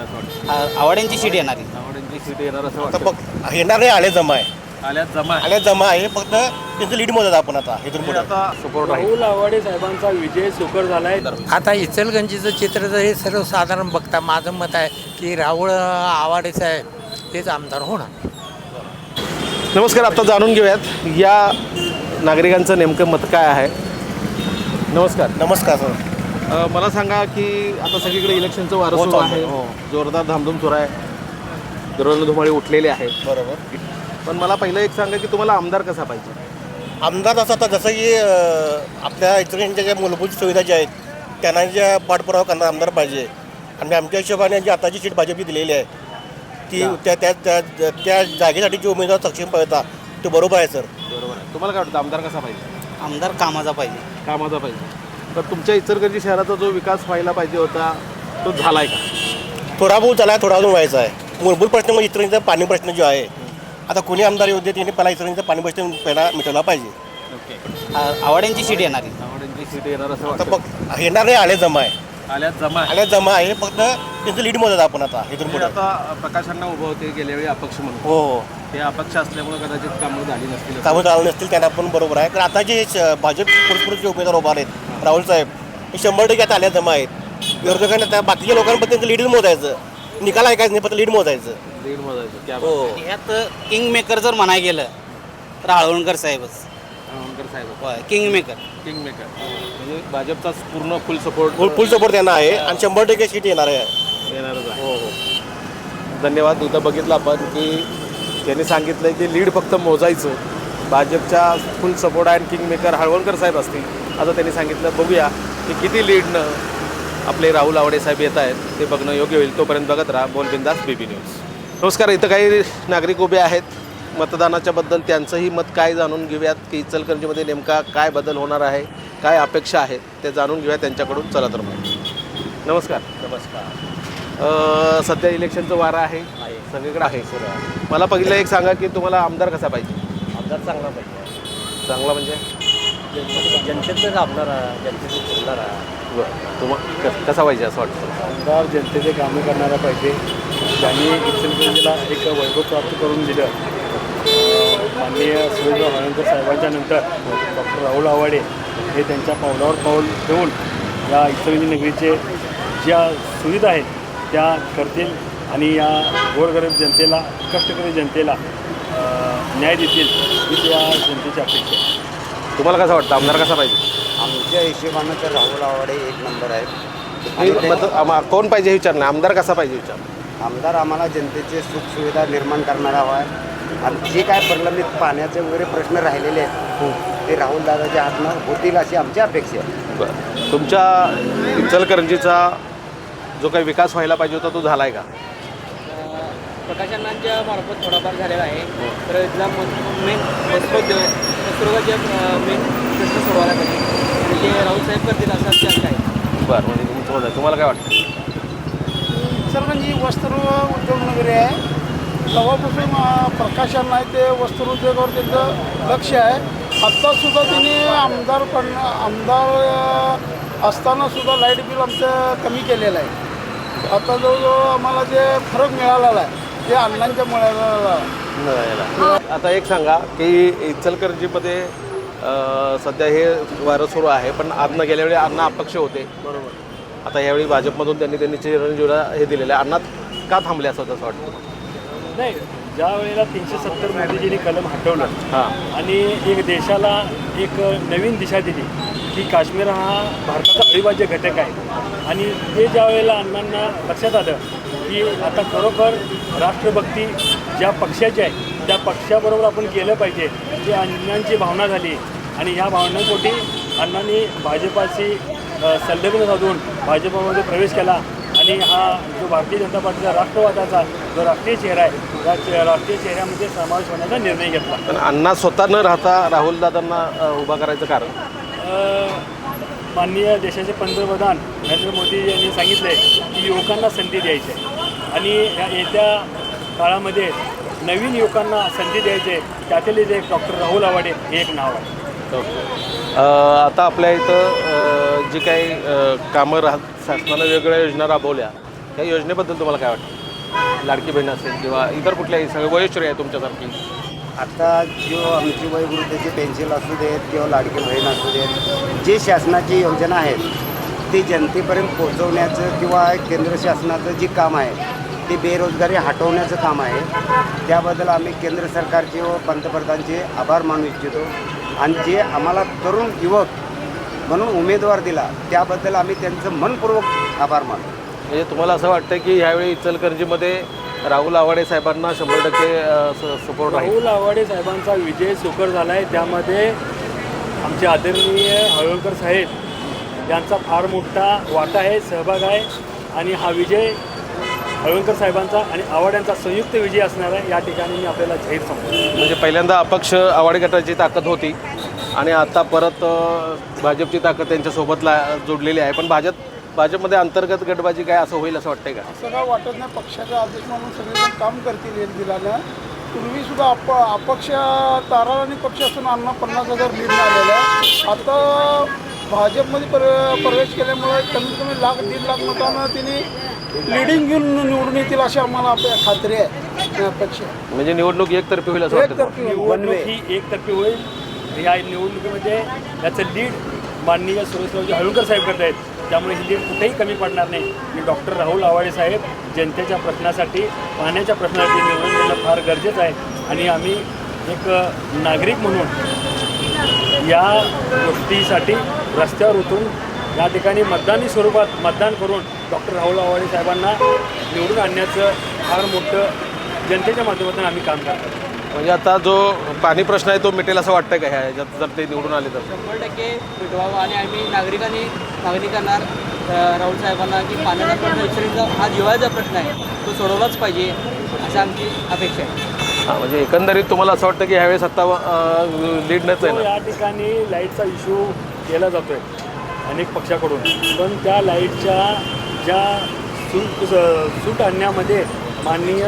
येईल असं वाटतं. आ- आवड्यांची सीट येणार आहे. आवडांची सीट येणार असं आता वाटतं. फक्त येणार नाही आले जमा आहे. आल्यात जमा आहे. आले जमा आहे फक्त त्यांचं लीड मोजत आपण आता इथून हे पुढे. आता सपोर्ट आहे राहुल आवाडे साहेबांचा विजय सुकर झालाय. आता इचलगंजीचं चित्र जर हे सर्वसाधारण बघता माझं मत आहे की राहुल आवाडे साहेब हेच आमदार होणार. नमस्कार आता जाणून घेऊयात. या नागरिकांचं नेमकं मत काय आहे? नमस्कार. नमस्कार सर. अ, मला सांगा की आता सगळीकडे इलेक्शनचं वारं हो, सुरू चालू आहे. आहे, हो. जोरदार धामधूम सुरू आहे. रणधुमाळी उठलेले आहेत बरोबर. पण मला पहिलं एक सांगा की तुम्हाला आमदार कसा पाहिजे? आमदार असं आता जसं की अं, आपल्या इतरांच्या ज्या मूलभूत सुविधा ज्या आहेत त्यांना ज्या पाठपुरावा करणारा आमदार पाहिजे. आणि आमच्या हिशोबाने जी आताची सीट भाजपची दिलेली आहे ती त्या त्या त्या त्या जागेसाठी जे उमेदवार सक्षम पाहिजे ते बरोबर आहे सर. बरोबर आहे. तुम्हाला काय वाटतं आमदार कसा पाहिजे? आमदार कामाचा पाहिजे. कामाचा पाहिजे. तर तुमच्या इचलकरंजी शहराचा जो विकास व्हायला पाहिजे होता तो झालाय का? थोडा बहुत झाला थोडा अजून व्हायचा आहे. मूलभूत प्रश्न म्हणजे इतरांचा पाणी प्रश्न जो आहे आता कोणी आमदार येऊ दे त्यांनी पहिला इतरांचा पाणी प्रश्न पहिला मिटवला पाहिजे. आवड्यांची सीट येणार आहे. सीट येणार असं आता फक्त येणार नाही आले जमा आहे. आल्यात जमा आहे. आले जमा आहे फक्त त्यांचं लीड मोजत आपण आता इथून पुढे. आता प्रकाशांना उभं होते गेल्या वेळी अपक्ष म्हणून. हो. हो ते अपक्ष असल्यामुळे कदाचित कामं झाली नसतील. कामं चालू नसतील त्यांना पण बरोबर आहे. कारण आता जे भाजप पुरस्कृत जे उमेदवार उभा आहेत राहुल साहेब हे शंभर टक्के आता आल्या जमा आहेत. विरोधकांना त्या बाकीच्या लोकांपर्यंत त्यांचं लीडच मोजायचं. निकाल ऐकायचं नाही फक्त लीड मोजायचं. लीड मोजायचं. क्या हो. आणि ह्यात किंग मेकर जर म्हणाय गेलं तर आळवणकर साहेबच. आंबेडकर साहेब. होय किंग मेकर किंग मेकर म्हणजे भाजपचा पूर्ण फुल सपोर्ट फुल फुल सपोर्ट त्यांना आहे आणि शंभर टक्के सीट येणार आहे. येणारच आहे. हो हो. धन्यवाद. इथं बघितलं आपण की त्यांनी सांगितलं की लीड फक्त मोजायचं. भाजपच्या फुल सपोर्ट आहे किंग मेकर हळवणकर साहेब असतील. असं त्यांनी सांगितलं बघूया की किती लीडनं आपले राहुल आवडे साहेब येत आहेत ते बघणं योग्य होईल. तोपर्यंत बघत राहा बोलबिंदास बी बी न्यूज नमस्कार इथं काही नागरिक उभे आहेत. मतदानाच्या बद्दल त्यांचंही मत काय जाणून घेऊयात की इचलकरंजीमध्ये नेमका काय बदल होणार आहे काय अपेक्षा आहेत ते जाणून घेऊया त्यांच्याकडून. चला तर मग. नमस्कार. नमस्कार. सध्या इलेक्शनचं वारं आहे. सगळीकडे आहे. मला पहिलं एक सांगा की तुम्हाला आमदार कसा पाहिजे? आमदार चांगला पाहिजे. चांगला म्हणजे? जनतेचं फिरणार बरं. तुम्हाला कस कसा पाहिजे असं वाटतं? आमदार जनतेचे कामे करणारा पाहिजे. ज्यांनी इचलकरंजीला एक वैभव प्राप्त करून दिलं. अं, माननीय सुरेंद्र हळणकर साहेबांच्या नंतर डॉक्टर राहुल आवाडे हे त्यांच्या पावलावर पाऊल ठेवून या इचलकरंजी नगरीचे ज्या सुविधा आहेत त्या करतील आणि या गोरगरीब जनतेला कष्टकरी जनतेला अं, न्याय देतील ही त्या जनतेची अपेक्षा आहे. तुम्हाला कसं वाटतं? आमदार कसा पाहिजे? आमच्या हिशोबानं तर राहुल आवाडे एक नंबर आहेत. आणि ते- आम्हा- कोण पाहिजे हे विचार नाही आमदार कसा पाहिजे विचार आमदार आम्हाला जनतेचे सुखसुविधा निर्माण करणारा हवा आहे. आणि जे काय प्रलंबित पाण्याचे वगैरे प्रश्न राहिलेले आहेत ते राहुल दादाच्या हातनं होतील अशी आमची अपेक्षा आहे. बरं. तुमच्या इचलकरंजीचा जो काही विकास व्हायला पाहिजे होता तो झाला आहे का? प्रकाशनांच्या मार्फत थोडाफार झालेला आहे. तर इथला मेन वस्त्रोद्योगाचे मेन प्रश्न सोडवायला पाहिजे आणि ते राहुल साहेब करतील असा चर्चा आहे बरं म्हणजे तुमचं आहे. तुम्हाला काय वाटतं? इचलकरंजी वस्त्र उद्योग नगरी आहे. तेव्हापासून अं, प्रकाशन आहे ते वस्त्र उद्योगावर त्यांचं लक्ष आहे. आत्तासुद्धा त्यांनी आमदार पण आमदार अं, असताना सुद्धा लाइट बिल आमचं कमी केलेलं आहे. आता जवळजवळ आम्हाला जे फरक मिळालेला आहे ते अण्णांच्या आहे आता एक सांगा की इचलकरंजीमध्ये अं, सध्या हे वारं सुरू आहे पण अण्णा गेल्या वेळी अण्णा अपक्ष होते. बरोबर. आता यावेळी भाजपमधून त्यांनी त्यांनी चिरंजीवला हे दिलेलं आहे. अण्णा का थांबले असं तसं वाटतं नाही ज्या वेळेला तीनशे सत्तर मोदीजींनी कलम हटवलं हां. आणि एक देशाला एक नवीन दिशा दिली की काश्मीर हा भारताचा अविभाज्य घटक आहे. आणि ते ज्या वेळेला अण्णांना लक्षात आलं की आता खरोखर राष्ट्रभक्ती ज्या पक्षाची आहे त्या पक्षाबरोबर आपण केलं पाहिजे. जी अण्णांची भावना झाली आणि ह्या भावनांपोटी अण्णांनी भाजपाशी संलग्न साधून भाजपामध्ये प्रवेश केला. आणि हा जो भारतीय जनता पार्टीचा राष्ट्रवादाचा जो राष्ट्रीय चेहरा आहे त्या राष्ट्रीय चेहऱ्यामध्ये समावेश होण्याचा निर्णय घेतला. पण अण्णा स्वतः न राहता राहुल दादांना उभा करायचं कारण? माननीय देशाचे पंतप्रधान नरेंद्र मोदी यांनी सांगितले की युवकांना संधी द्यायची आहे. आणि या येत्या काळामध्ये नवीन युवकांना संधी द्यायची त्यातील एक डॉक्टर राहुल आवाडे हे एक नाव आहे. अ, आता आपल्या इथं जी काही कामं राह शासनानं वेगवेगळ्या योजना राबवल्या त्या योजनेबद्दल तुम्हाला काय वाटतं? लाडकी बहीण असेल किंवा इतर कुठल्याही सगळे वयोश्री आहे तुमच्यासारखी? आता जो आमची वयवृद्धेची पेन्शन असू देत किंवा लाडकी बहीण असू देत जे शासनाची योजना आहेत ती जनतेपर्यंत पोहोचवण्याचं किंवा केंद्र शासनाचं जे काम आहे ते बेरोजगारी हटवण्याचं काम आहे. त्याबद्दल आम्ही केंद्र सरकारचे व पंतप्रधानचे आभार मानू इच्छितो. आणि जे आम्हाला तरुण युवक म्हणून उमेदवार दिला त्याबद्दल आम्ही त्यांचं मनपूर्वक आभार मानतो म्हणजे तुम्हाला असं वाटतं की ह्यावेळी इचलकरंजीमध्ये राहुल आवाडे साहेबांना शंभर टक्के सपोर्ट राहील राहुल आवाडे साहेबांचा विजय सुकर झाला आहे त्यामध्ये आमचे आदरणीय हळवळकर साहेब यांचा फार मोठा वाटा आहे सहभाग आहे. आणि हा विजय हळवळकर साहेबांचा आणि आवाड यांचा संयुक्त विजय असणार आहे या ठिकाणी मी आपल्याला जाहीर सांगतो. म्हणजे पहिल्यांदा अपक्ष आवाडे गटाची ताकद होती आणि आता परत भाजपची ताकद त्यांच्यासोबत ला जोडलेली आहे. पण भाजप भाजपमध्ये अंतर्गत गटबाजी काय असं होईल असं वाटतंय का? असं काय वाटत नाही. पक्षाचे अध्यक्ष म्हणून सगळेजण काम करतील एक दिलानं. पूर्वी सुद्धा अप अपक्ष तारा आणि पक्ष असून अण्णा पन्नास हजार लीड आलेला आहे आता भाजपमध्ये पर प्रवेश केल्यामुळे कमीत कमी लाख दीड लाख मतांना त्यांनी लिडिंग घेऊन निवडून येतील अशी आम्हाला आपल्या खात्री आहे. अपेक्षा म्हणजे निवडणूक एकतर्फी होईल असं वाटतं एकतर्फी निवडणूक ही एकतर्फी होईल. या निवडणुकीमध्ये याचं लीड माननीय सुरेशरावजी हळूकर साहेब करत आहेत. त्यामुळे ही लीड कुठेही कमी पडणार नाही. मी डॉक्टर राहुल आवाडे साहेब जनतेच्या प्रश्नासाठी पाण्याच्या प्रश्नासाठी निवडून देणं फार गरजेचं आहे. आणि आम्ही एक नागरिक म्हणून या गोष्टीसाठी रस्त्यावर उतरून या ठिकाणी मतदानी स्वरूपात मतदान करून डॉक्टर राहुल आवाडे साहेबांना निवडून आणण्याचं फार मोठं जनतेच्या माध्यमातून आम्ही काम करतो. म्हणजे आता जो पाणी प्रश्न आहे तो मिटेल असं वाटतंय का ह्या ह्याच्यात? जर ते निवडून आले तर. शंभर टक्के मिटवावं आणि आम्ही नागरिकांनी मागणी करणार अ, राहुल साहेबांना की पाण्याचा प्रश्न इचरीचा हा जिव्हाळ्याचा प्रश्न आहे तो सोडवलाच पाहिजे असं आमची अपेक्षा आहे. हां म्हणजे एकंदरीत तुम्हाला असं वाटतं की ह्यावेळी सत्ता लीडनंच आहे तो ना? या ठिकाणी लाईटचा इश्यू केला जातोय अनेक पक्षाकडून. पण त्या लाईटच्या ज्या सूट सूट आणण्यामध्ये माननीय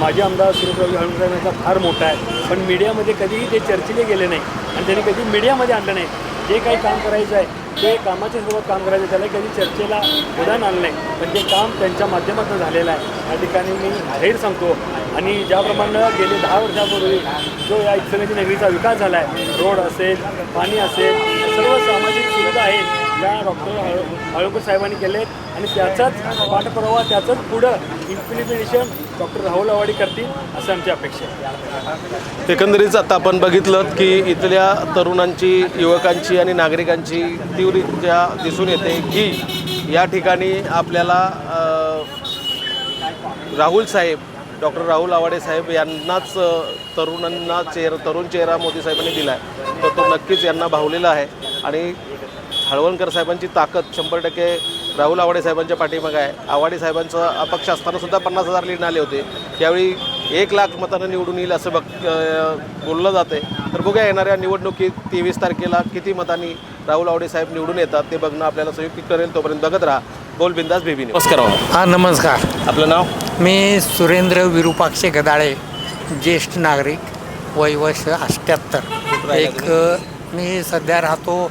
माजी आमदार सुरेशरावजी हळूकर यांचा फार मोठा आहे. पण मीडियामध्ये कधीही ते चर्चेले गेले नाही आणि त्यांनी कधी मीडियामध्ये आणलं नाही. जे काही काम करायचं आहे ते कामाच्या सोबत काम करायचं आहे. त्याला कधी चर्चेला उदाहरण आलं नाही. पण ते काम त्यांच्या माध्यमातून झालेलं आहे. या ठिकाणी मी जाहीर सांगतो. आणि ज्याप्रमाणे गेले दहा वर्षापूर्वी जो या इचलकरंजी नगरीचा विकास झाला आहे रोड असेल पाणी असेल सर्व सामाजिक सुविधा आहेत. त्या डॉक्टर हळ हळवकर साहेबांनी केले आहेत आणि त्याचाच पाठपुरावा त्याचंच पुढं इम्प्लिमेंटेशन डॉक्टर राहुल आवाडी करतील असं आमची अपेक्षा आहे. एकंदरीत आता आपण बघितलं की इथल्या तरुणांची युवकांची आणि नागरिकांची तीव्ररित्या दिसून येते की या ठिकाणी आपल्याला राहुल साहेब डॉक्टर राहुल आवाडे साहेब यांनाच तरुणांना चेहरा तरुण चेहरा मोदी साहेबांनी दिला आहे तर तो नक्कीच यांना भावलेला आहे. आणि हळवणकर साहेबांची ताकद शंभर टक्के राहुल आवाडे साहेबांच्या पाठीमागे आहे. आवाडे साहेबांचं अपक्ष असताना सुद्धा पन्नास हजार लीड आले होते. त्यावेळी एक लाख मतानं निवडून येईल असं बघ बोललं जाते तर बघूया येणाऱ्या निवडणुकीत तेवीस तारखेला किती मतांनी राहुल आवाडे साहेब निवडून येतात ते बघणं आपल्याला संयुक्त करेल. तोपर्यंत बघत राहा. बोल बिंदास बेबी नमस्कार हां नमस्कार. आपलं नाव? मी सुरेंद्र विरुपाक्षे गदाळे ज्येष्ठ नागरिक वय वर्ष अष्ट्याहत्तर एक मी सध्या राहतो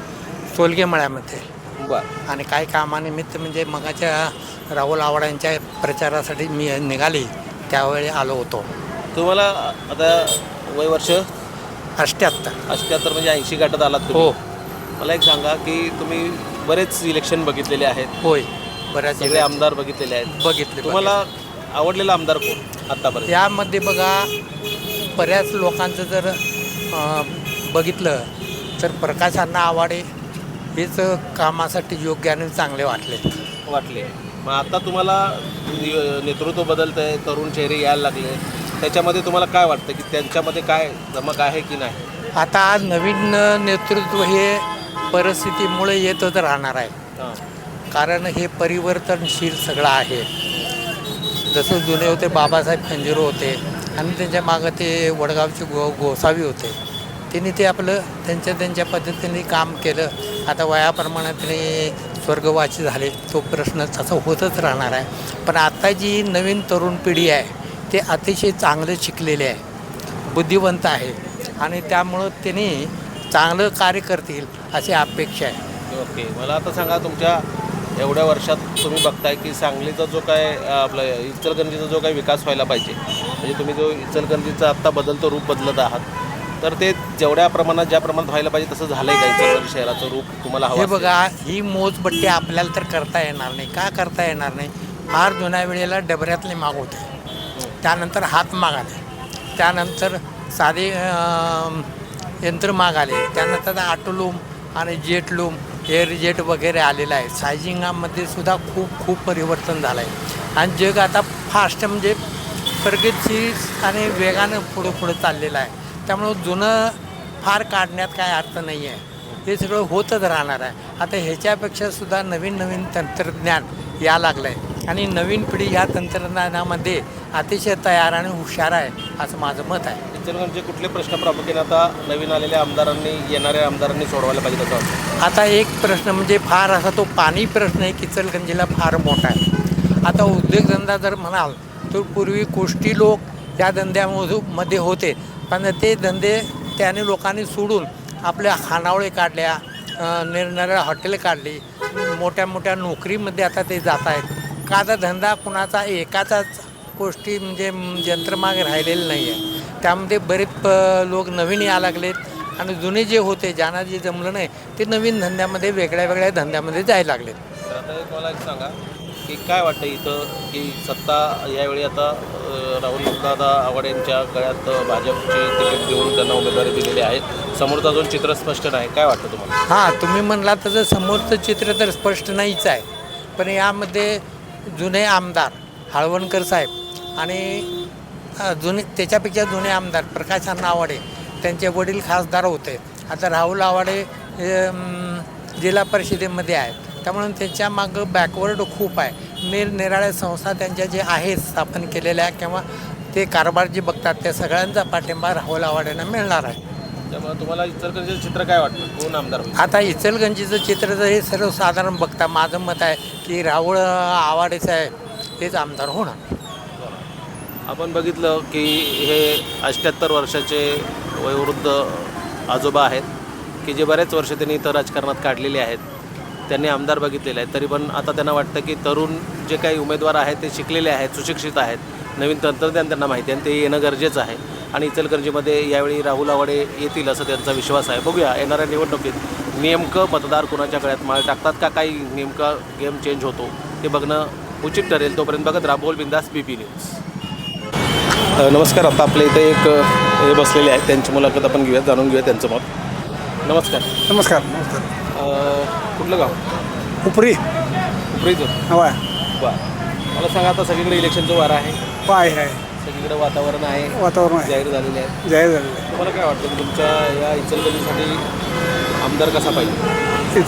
सोलगे मळ्यामध्ये. बरं. आणि काही कामानिमित्त म्हणजे मगाच्या राहुल आवाडांच्या प्रचारासाठी मी निघाली त्यावेळी आलो होतो. तुम्हाला आता वय वर्ष? अष्ट्याहत्तर अठ्याहत्तर म्हणजे ऐंशी गाठत आलात तुम्ही. हो. मला एक सांगा की तुम्ही बरेच इलेक्शन बघितलेले आहेत. होय. बऱ्याच सगळे आमदार बघितलेले आहेत. बघितले तुम्हाला आवडलेला आमदार कोण आतापर्यंत? यामध्ये बघा बऱ्याच लोकांचं जर अ, बघितलं तर प्रकाश अण्णा आवाडे हेच कामासाठी योग्य आणि चांगले वाटले वाटले. मग आता तुम्हाला नेतृत्व बदलत आहे तरुण चेहरे यायला लागले. त्याच्यामध्ये तुम्हाला काय वाटतं की त्यांच्यामध्ये काय जमक आहे की नाही? आता नवीन नेतृत्व हे परिस्थितीमुळे येतच राहणार आहे. कारण हे परिवर्तनशील सगळं आहे. जसं जुने होते बाबासाहेब खंजिरो होते आणि त्यांच्या मागं ते वडगावचे गो गोसावी होते. त्यांनी ते आपलं त्यांच्या त्यांच्या पद्धतीने काम केलं. आता वयाप्रमाणे त्यांनी स्वर्गवासी झाले तो प्रश्न तसा होतच राहणार आहे. पण आता जी नवीन तरुण पिढी आहे ते अतिशय चांगले शिकलेले आहे बुद्धिवंत आहे. आणि त्यामुळं त्यांनी चांगलं कार्य करतील अशी अपेक्षा आहे. ओके मला आता सांगा तुमच्या एवढ्या वर्षात तुम्ही बघताय की सांगलीचा जो काय आपला इचलकरंजीचा जो काही विकास व्हायला पाहिजे म्हणजे तुम्ही जो इचलकरंजीचा आत्ता बदलतो रूप बदलत आहात तर ते जेवढ्या प्रमाणात ज्या प्रमाणात व्हायला पाहिजे तसं झालंय का इचलकरंजी शहराचं रूप? तुम्हाला हे? बघा ही मोजपट्टी आपल्याला तर करता येणार नाही. का करता येणार नाही? फार जुन्या वेळेला डबऱ्यातले माग होते. त्यानंतर हात माग आले. त्यानंतर साधे अं, यंत्र माग आले. त्यानंतर ऑटोलूम आणि जेटलूम एअर जेट वगैरे आलेलं आहे. सायझिंगामध्ये सुद्धा खूप खूप परिवर्तन झालं आहे आणि जग आता फास्ट म्हणजे प्रगतशील आणि वेगानं पुढं पुढं चाललेलं आहे. त्यामुळं जुनं फार काढण्यात काय अर्थ नाही आहे हे सगळं होतच राहणार आहे. आता ह्याच्यापेक्षा सुद्धा नवीन नवीन तंत्रज्ञान या लागलं आहे आणि नवीन पिढी ह्या तंत्रज्ञानामध्ये अतिशय तयार आणि हुशार आहे असं माझं मत आहे. इचलकरंजीचे कुठले प्रश्न प्रामुख्याने आता नवीन आलेल्या आमदारांनी येणाऱ्या आमदारांनी सोडवायला पाहिजे असं आता एक प्रश्न म्हणजे फार असा तो पाणी प्रश्न आहे किचलगंजीला फार मोठा आहे. आता उद्योगधंदा जर म्हणाल तर पूर्वी कोष्टी लोक या धंद्यामधून मध्ये होते. पण ते धंदे त्याने लोकांनी सोडून आपल्या खानावळे काढल्या निरनिराळ्या हॉटेल काढली. मोठ्या मोठ्या नोकरीमध्ये आता ते जात आहेत. का तर धंदा कुणाचा एकाचाच गोष्टी म्हणजे यंत्रमागे राहिलेलं नाही आहे त्यामध्ये बरेच लोक नवीन या लागलेत आणि जुने जे होते ज्यांना जे जमलं नाही ते नवीन धंद्यामध्ये वेगळ्या वेगळ्या धंद्यामध्ये जायला लागलेत. मला एक सांगा की काय वाटतं इथं की सत्ता यावेळी आता राहुल राहुलदादा आव्हाड यांच्या गळ्यात भाजपचे भाजपची तिकीट देऊन त्यांना उमेदवारी दिलेली आहे समोरचं अजून चित्र स्पष्ट नाही. काय वाटतं तुम्हाला? हां तुम्ही म्हणला तसं समोरचं चित्र तर स्पष्ट नाहीच आहे. पण यामध्ये जुने आमदार हळवणकर साहेब आणि जुने त्याच्यापेक्षा जुने आमदार प्रकाश अण्णा आवाडे त्यांचे वडील खासदार होते. आता राहुल आवाडे हे, जिल्हा परिषदेमध्ये आहेत. त्यामुळे त्यांच्या मागं बॅकवर्ड खूप आहे. निरनिराळ्या संस्था त्यांच्या जे आहेत स्थापन केलेल्या किंवा ते कारभार जे बघतात त्या सगळ्यांचा पाठिंबा राहुल आवाडेंना मिळणार आहे. त्यामुळे तुम्हाला इचलकरंजीचं चित्र काय वाटतं? कोण आमदार होईल? आता इचलगंजीचं चित्र जर हे सर्वसाधारण बघता माझं मत आहे की राहुळ आवाडे साहेब हेच आमदार होणार. आपण बघितलं की हे अष्ट्याहत्तर वर्षाचे वयोवृद्ध आजोबा आहेत की जे बरेच वर्ष त्यांनी इथं राजकारणात काढलेले आहेत. त्यांनी आमदार बघितलेले आहेत. तरी पण आता त्यांना वाटतं की तरुण जे काही उमेदवार आहेत ते शिकलेले आहेत सुशिक्षित आहेत. नवीन तंत्रज्ञान त्यांना माहिती आहे आणि ते येणं गरजेचं आहे. आणि इचलकरंजीमध्ये यावेळी राहुल आवाडे येतील असं त्यांचा विश्वास आहे. बघूया येणाऱ्या निवडणुकीत नेमकं मतदार कुणाच्या गळ्यात माळ टाकतात का? काही नेमका गेम चेंज होतो ते बघणं उचित ठरेल. तोपर्यंत बघत राबोल बिंदास बी पी न्यूज नमस्कार. आता आपल्या इथे एक हे बसलेले आहेत. त्यांची मुलाखत आपण घेऊया जाणून घेऊया त्यांचं मत. नमस्कार. नमस्कार. अ, कुठलं गाव? उपरी. उपरीचं. हवा वा मला सांगा आता सगळीकडे इलेक्शनचं वारं आहे. पाय आहे. सगळीकडे वातावरण आहे. वातावरण आहे. जाहीर झालेले आहे. जाहीर झालेलं तुम्हाला काय वाटतं की तुमच्या या इचलकरंजीसाठी आमदार कसा पाहिजे?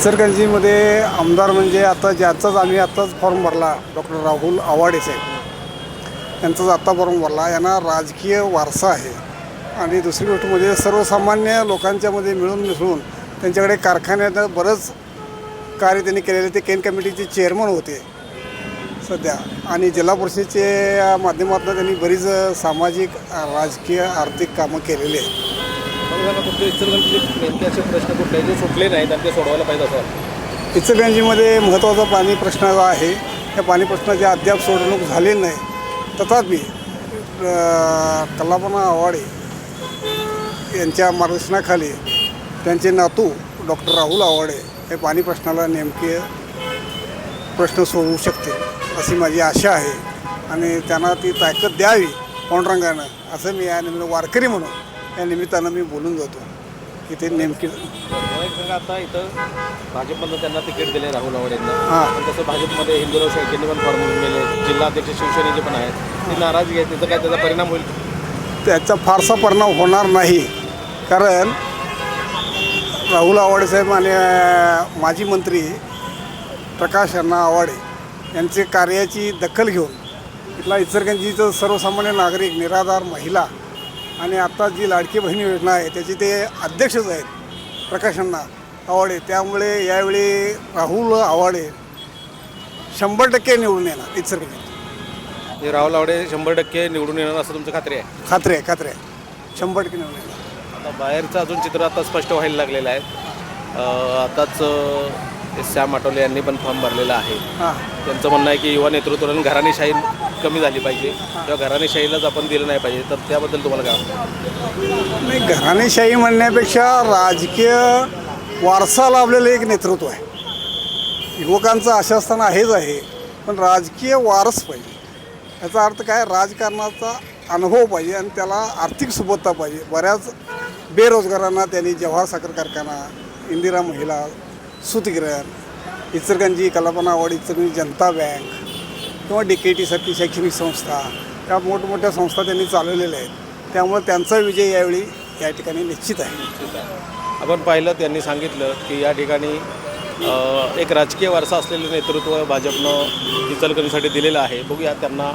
आहे आमदार म्हणजे आता ज्याचाच आम्ही आत्ताच फॉर्म भरला डॉक्टर राहुल आवाडे साहेब. यांचाच आत्ता फॉर्म भरला. यांना राजकीय वारसा आहे. आणि दुसरी गोष्ट म्हणजे सर्वसामान्य लोकांच्यामध्ये मिळून मिसळून त्यांच्याकडे कारखान्यात बरंच कार्य त्यांनी केलेले ते केन कमिटीचे चेअरमन होते सध्या. आणि जिल्हा परिषदेच्या माध्यमातून त्यांनी बरीच सामाजिक राजकीय आर्थिक कामं केलेली आहेत. असे प्रश्न कुठले आहेत जे सुटले नाहीत आणि ते सोडवायला पाहिजे असं वाटतं. इचलकरंजीमध्ये महत्त्वाचा पाणी प्रश्न जो आहे त्या पाणी प्रश्नाची अद्याप सोडवणूक झालेली नाही. तथापि कल्लापना आवाडे यांच्या मार्गदर्शनाखाली त्यांचे नातू डॉक्टर राहुल आवाडे हे पाणी प्रश्नाला नेमके प्रश्न सोडवू शकतील अशी माझी आशा आहे. आणि त्यांना ती ताकद द्यावी पांडुरंगानं असं मी या निमित्त वारकरी म्हणून या निमित्तानं मी बोलून जातो की ते नेमके आता इथं भाजपमधनं त्यांना तिकीट दिले राहुल आवाड यांना हां. पण तसं भाजपमध्ये हिंदुराव शेळकेंनी पण फॉर्म दिले जिल्हाध्यक्ष शिवसेनेचे पण आहेत. ती नाराजगी आहे त्याचा काय त्याचा परिणाम होईल? त्याचा फारसा परिणाम होणार नाही. कारण राहुल आवाडे साहेब आणि माजी मंत्री प्रकाश अण्णा आवाडे यांचे कार्याची दखल घेऊन इथला इचलकरंजीचं सर्वसामान्य नागरिक निराधार महिला आणि आता जी लाडकी बहिणी योजना आहे त्याचे ते अध्यक्षच आहेत प्रकाश अण्णा आवाडे त्यामुळे यावेळी राहुल आवाडे शंभर टक्के निवडून येणार इचलकरंजीत हे राहुल आवडे शंभर टक्के निवडून येणार असं तुमचं खात्री आहे? खात्री आहे खात्री आहे. शंभर टक्के निवडून येणार. आता बाहेरचं अजून चित्र आता स्पष्ट व्हायला लागलेलं आहे. आताच श्याम आठवले यांनी पण फॉर्म भरलेला आहे. हां. त्यांचं म्हणणं आहे की युवा नेतृत्वाने घराणेशाही कमी झाली पाहिजे. किंवा घराणेशाहीलाच आपण दिलं नाही पाहिजे. तर त्याबद्दल तुम्हाला काय वाटतं? नाही घराणेशाही म्हणण्यापेक्षा राजकीय वारसा लाभलेलं एक नेतृत्व आहे. युवकांचं आशास्थान आहेच आहे पण राजकीय वारस पाहिजे. याचा अर्थ काय? राजकारणाचा अनुभव पाहिजे आणि त्याला आर्थिक सुबत्ता पाहिजे. बऱ्याच बेरोजगारांना त्यांनी जवाहर साखर कारखाना इंदिरा महिला सूतगिरण इचरगंजी कल्पना अवॉर्ड इचलकरंजी जनता बँक किंवा डी के टीसारखी शैक्षणिक संस्था या मोठमोठ्या संस्था त्यांनी चालवलेल्या आहेत. त्यामुळे त्यांचा विजय यावेळी या ठिकाणी निश्चित आहे. आपण पाहिलं त्यांनी सांगितलं की या ठिकाणी एक राजकीय वारसा असलेलं नेतृत्व भाजपनं इचलकरीसाठी दिलेलं आहे. बघूया त्यांना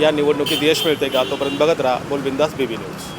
या निवडणुकीत यश मिळते का? तोपर्यंत बघत राहा बोल बिंदास बीबी न्यूज